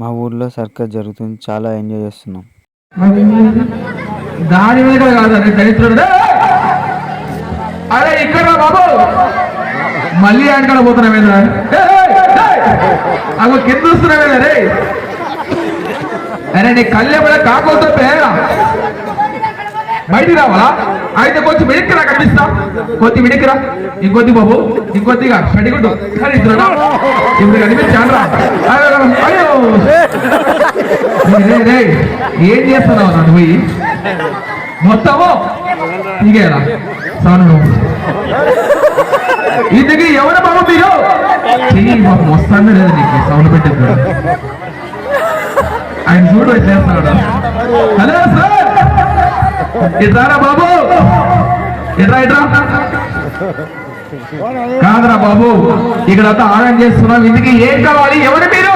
మా ఊర్లో సర్కస్ జరుగుతుంది. చాలా ఎంజాయ్ చేస్తున్నాం. దాని మీద కాదండి అరే దరిద్రుడు. అరే ఇక్కడ బాబు. మళ్ళీ ఆడకాడ పోతున్నా మీద అగో కింద వస్తున్నా మీద రే అరే నీ కళ్ళే కూడా కాకపోతే బయట రావాలా? అయితే కొంచెం వెనక్కి రా కనిపిస్తా. కొద్ది వెనక్కిరా ఇంకొద్ది బాబు ఇంకొద్దిగా. షడిగుడ్డు కానీ ఇద్దరు ఇప్పుడు కనిపించాను రా. అయ్యో. ఏం చేస్తున్నావు నన్ను పోయి? మొత్తము? ఇంకేరా సాను. ఇంతకీ ఎవరు బాబు మీరు? చెయ్యి మాకు వస్తానే లేదు నీకు. సౌండ్ పెట్టేది ఆయన చూడు ఎట్లా ఇట్రారా బాబు. ఇట్రా ఇట్రా కాదురా బాబు ఇక్కడ అంతా ఆనందం చేస్తున్నాం. ఇందుకు ఏం కావాలి? ఎవరు మీరు?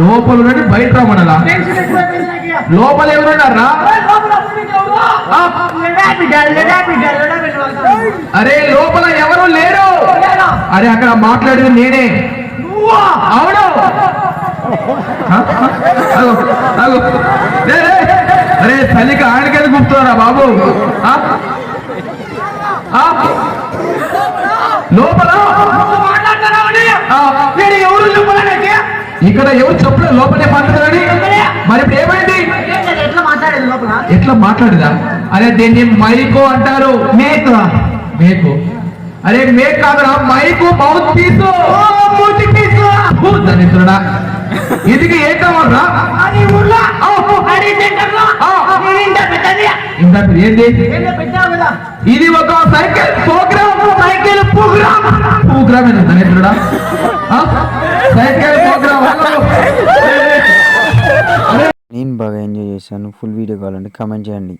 లోపల నుండి బయట రమ్మనలా. లోపల ఎవరున్నారా. అరే లోపల ఎవరు లేరు? అరే అక్కడ మాట్లాడేది నేనే? అవును. అరే చలికి ఆయనకేది గుర్తున్నారా బాబు? లోపల? ఇక్కడ ఎవరు చెప్పలేదు లోపలే మాట్లాడారని మరి ఇప్పుడు ఏమైంది ఎట్లా మాట్లాడేది అరే దీన్ని మైకు అంటారు మేకు మేకు అరే మేక్ కాదురా మైకు మౌత్ పీసు మూతి పీసు దరిద్రుడా ఇది ఏం కావాలరా అది ఊర్లో అది సెంటర్లో? ఆ. నేను ఇంత పెద్దది ఇంత ఏంది? ఏందో పెట్టావు కదా. ఇది ఒక cycle programme. Cycle programme. Programme? Cycle programme. నేను బాగా ఎంజాయ్ చేశాను. ఫుల్ వీడియో కావాలంటే కామెంట్ చేయండి.